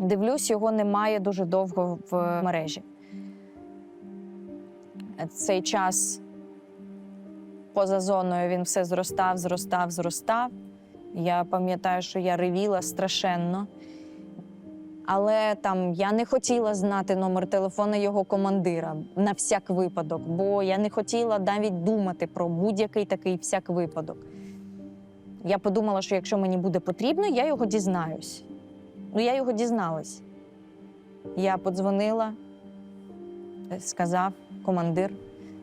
Дивлюсь, його немає дуже довго в мережі. Цей час поза зоною він все зростав, зростав, зростав. Я пам'ятаю, що я ревіла страшенно. Але там я не хотіла знати номер телефону його командира на всяк випадок, бо я не хотіла навіть думати про будь-який такий всяк випадок. Я подумала, що якщо мені буде потрібно, я його дізнаюсь. Ну, я його дізналась. Я подзвонила, е, сказав командир,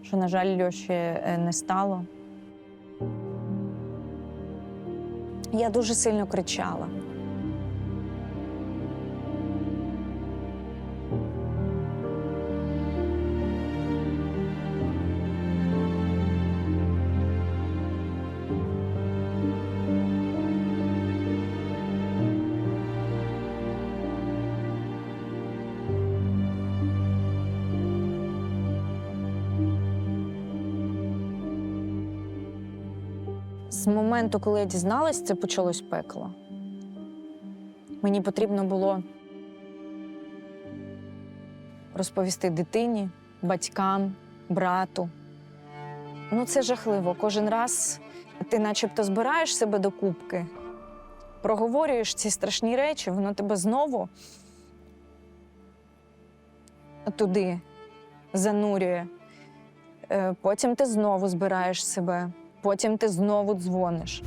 що, на жаль, Льоші е, не стало. Я дуже сильно кричала. З моменту, коли я дізналась, це почалось пекло. Мені потрібно було розповісти дитині, батькам, брату. Ну, це жахливо. Кожен раз ти начебто збираєш себе до кубки, проговорюєш ці страшні речі, воно тебе знову туди занурює. Е, Потім ти знову збираєш себе, потім ти знову дзвониш.